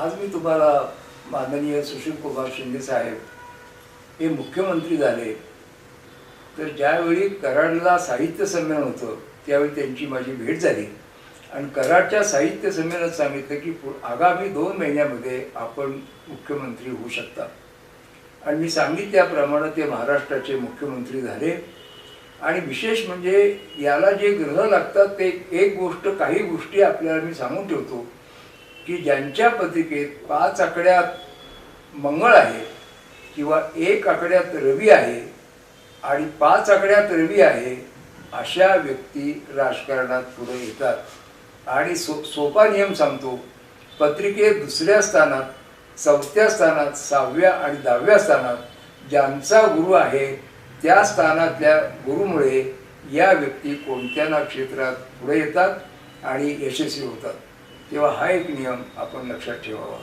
आज मी तुम्हाला माननीय सुशीलकुमार शिंदेसाहेब शिंदे साहेब हे मुख्यमंत्री झाले. तर ज्यावेळी कराडला साहित्य संमेलन होतं त्यावेळी त्यांची माझी भेट झाली. आणि कराडच्या साहित्य संमेलनात सांगितलं की पु- आगामी दोन महिन्यामध्ये आपण मुख्यमंत्री होऊ शकता. आणि मी सांगितल्याप्रमाणे ते महाराष्ट्राचे मुख्यमंत्री झाले. आणि विशेष म्हणजे याला जे ग्रह लागतात ते एक गोष्ट काही गोष्टी आपल्याला मी सांगून ठेवतो. की ज्यांच्या पत्रिकेत पाच आकड्यात मंगळ आहे किंवा एक आकड्यात रवी आहे आणि पाच आकड्यात रवी आहे अशा व्यक्ती राजकारणात पुढे येतात. आणि सो सोपा नियम सांगतो पत्रिकेत दुसऱ्या स्थानात चौथ्या स्थानात सहाव्या आणि दहाव्या स्थानात ज्यांचा गुरु आहे त्या स्थानातल्या गुरुमुळे या व्यक्ती कोणत्या ना क्षेत्रात पुढे येतात आणि यशस्वी होतात. तेव्हा हा एक नियम आपण लक्षात ठेवावा.